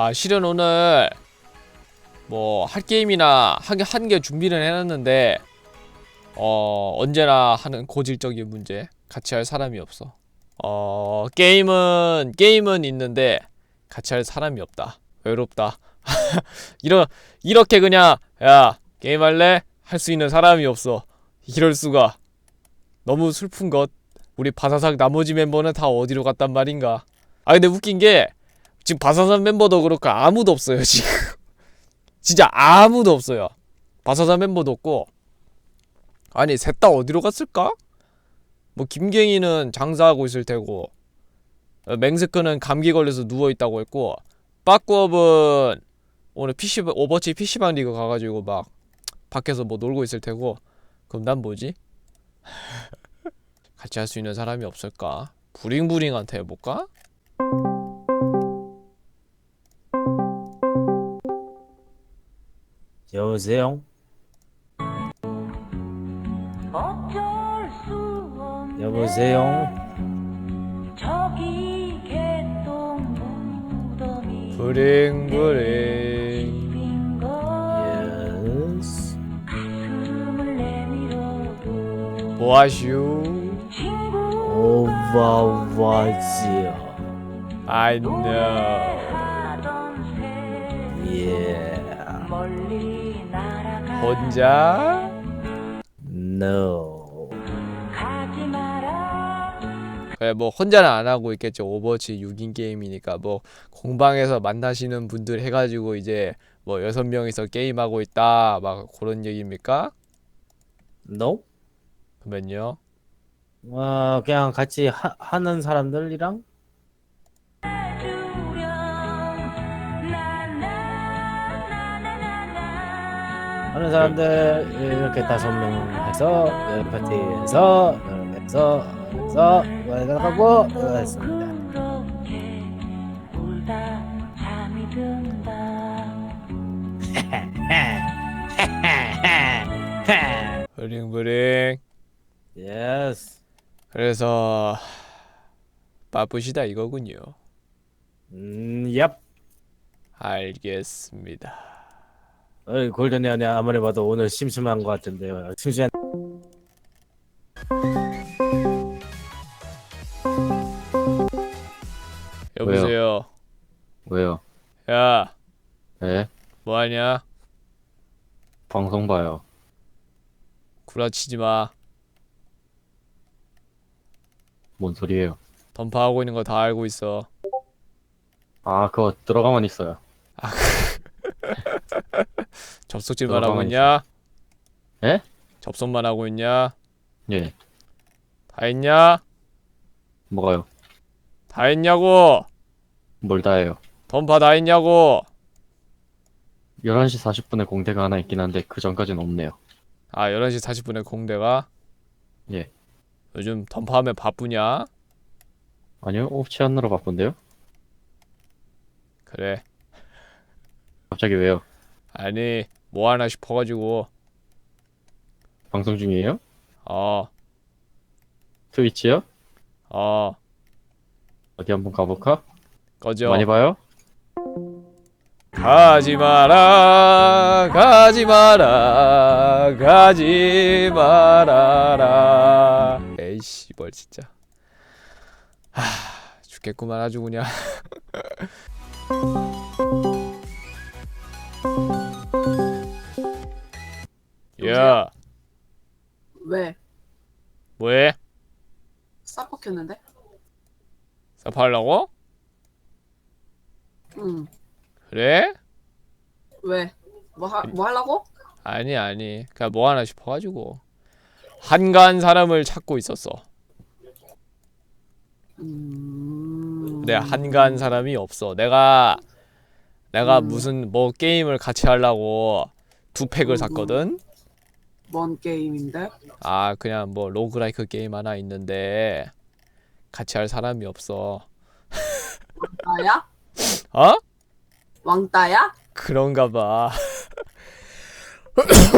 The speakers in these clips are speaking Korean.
아 실은 오늘 뭐 할 게임이나 한개 준비를 해놨는데 어 언제나 하는 고질적인 문제 같이 할 사람이 없어. 어 게임은 게임은 있는데 같이 할 사람이 없다. 외롭다. 이러 이렇게 그냥 야 게임 할래? 할 수 있는 사람이 없어. 이럴 수가. 너무 슬픈 것. 우리 바사삭 나머지 멤버는 다 어디로 갔단 말인가? 아 근데 웃긴 게 지금 바사삭 멤버도 그렇고 아무도 없어요 지금 진짜 아무도 없어요 바사삭 멤버도 없고 아니 셋 다 어디로 갔을까? 뭐 김갱이는 장사하고 있을 테고 어, 맹스크는 감기 걸려서 누워 있다고 했고 빠꾸업은 오늘 PC 오버워치 PC방 리그 가가지고 막 밖에서 뭐 놀고 있을 테고 그럼 난 뭐지? 같이 할 수 있는 사람이 없을까? 부링부링한테 해볼까? 여보세요? 어쩔 수 없네 여보세요? 저기 개똥 무덤이 부링부링 빈거 예스 가슴을 내밀어도 뭐하슈? 친구 오바와지요 I know 노래하던 새 예 혼자? No 그래 뭐 혼자는 안 하고 있겠죠 오버워치 6인 게임이니까 뭐 공방에서 만나시는 분들 해가지고 이제 뭐 여섯 명이서 게임하고 있다 막 그런 얘기입니까? No? 그러면요 어, 그냥 같이 하, 하는 사람들이랑 하는 사람들 이렇게 다섯 명 해서 파티에서 이렇게 해서 해서 가고 했습니다. 부링부링. 예스 그래서 바쁘시다 이거군요. 음, 얍 알겠습니다 어이 골든이 아니 아무리 봐도 오늘 심심한 것 같은데요 심심한 여보세요 왜요? 야 예? 뭐하냐 방송 봐요. 구라치지 마 뭔 소리예요? 던파하고 있는 거 다 알고 있어 아, 그거 들어가만 있어요. 접속질만 하고 들어가만히 있냐? 예? 접속만 하고 있냐? 예. 다 했냐? 뭐가요? 다 했냐고 뭘 다 해요? 던파 다 했냐고 11시 40분에 공대가 하나 있긴 한데 그 전까지는 없네요. 아 11시 40분에 공대가 예. 요즘 던파하면 바쁘냐? 아니요, 옵치 하느라 바쁜데요? 그래 갑자기 왜요? 아니 뭐 하나 싶어가지고 방송 중이에요? 어 트위치요? 어, 어디 한번 가볼까? 꺼져 많이 봐요? 가지 마라 가지 마라 가지 말아라 에이씨 뭘 진짜 하 죽겠구만 아주 그냥 뭐해? 싸먹혔는데? 사파하려고? 응. 그래? 왜? 뭐, 하, 뭐 하려고? 아니 아니 그냥 뭐 하나 싶어가지고 한가한 사람을 찾고 있었어 음. 근데 한가한 사람이 없어 내가 내가 음. 무슨 뭐 게임을 같이 하려고 두 팩을 음. 샀거든 뭔 게임인데? 아 그냥 뭐 로그라이크 게임 하나 있는데 같이 할 사람이 없어 나야? 어? 왕따야? 그런가 봐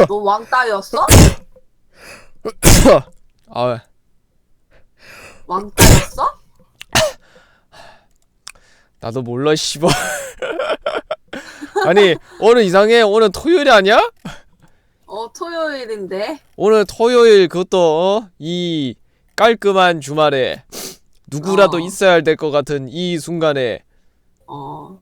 너 왕따였어? 아, 왕따였어? 나도 몰라 씨발 아니 오늘 이상해 오늘 토요일이 아니야? 어 토요일인데. 오늘 토요일 그것도 어? 이 깔끔한 주말에 누구라도 어. 있어야 될 것 같은 이 순간에 어.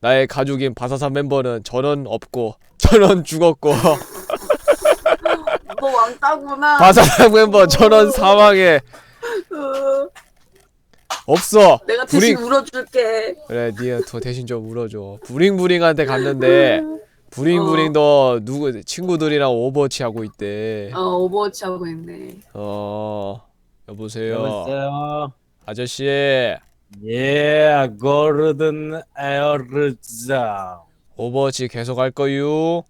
나의 가족인 바사사 멤버는 전원 없고 전원 죽었고 너 왕따구나. 바사사 멤버 전원 사망에 어, 없어. 내가 대신 불이- 울어줄게. 그래 니가 더 대신 좀 울어줘. 부링부링한테 갔는데 부링부링도 누구 친구들이랑 오버워치 하고 있대. 어 오버워치 하고 있네. 어 여보세요 여보세요. 아저씨 예, 고르든 에어르자. 오버워치 계속 할 거유?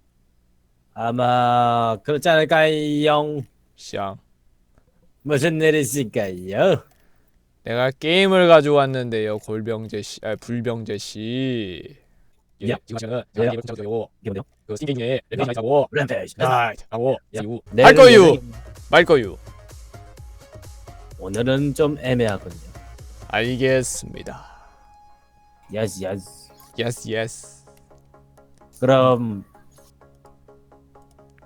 아마 그렇지 않을까요? 쌍. 무슨 일 있을까요? 내가 게임을 가져왔는데요 골병재 씨, 아 불병재 씨. 예, 야. 지금 저는 야. 게임을 가져요. 이거요? 그 스팅게임에 랩이 있다고. 램페이지. 하고 야. 그리고 내일은 할 거유. 예정이- 말 거유. 오늘은 좀 애매하군요. 알겠습니다. 야스 야스. 예스 예스. 그럼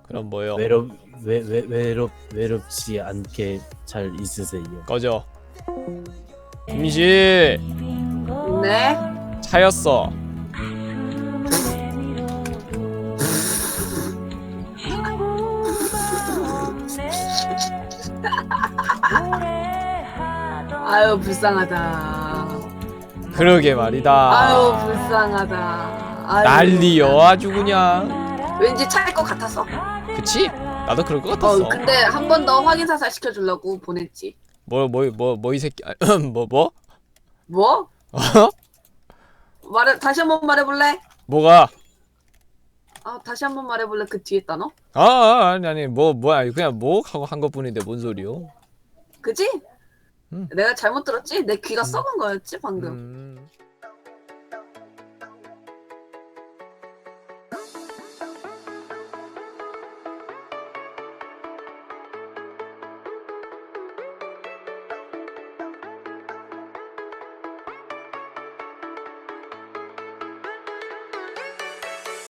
그럼 뭐요? 외롭 외, 외, 외롭 외롭지 않게 잘 있으세요. 꺼져. 김씨 네. 차였어. 아유 불쌍하다. 그러게 말이다. 아유 불쌍하다. 아유, 난리여 아주 그냥. 왠지 차일 것 같았어. 그치? 나도 그럴 것 어 같았어. 근데 한 번 더 확인 사살 시켜주려고 보냈지. 뭐 뭐 뭐 뭐 이 새끼 뭐 뭐? 뭐? 어? 말해 다시 한 번 말해볼래? 뭐가? 아 다시 한 번 말해볼래 그 뒤에 단어? 아, 아 아니 아니 뭐 뭐야 그냥 뭐 하고 한 것뿐인데 뭔 소리요? 그지? 음. 내가 잘못 들었지? 내 귀가 썩은 거였지 방금. 음.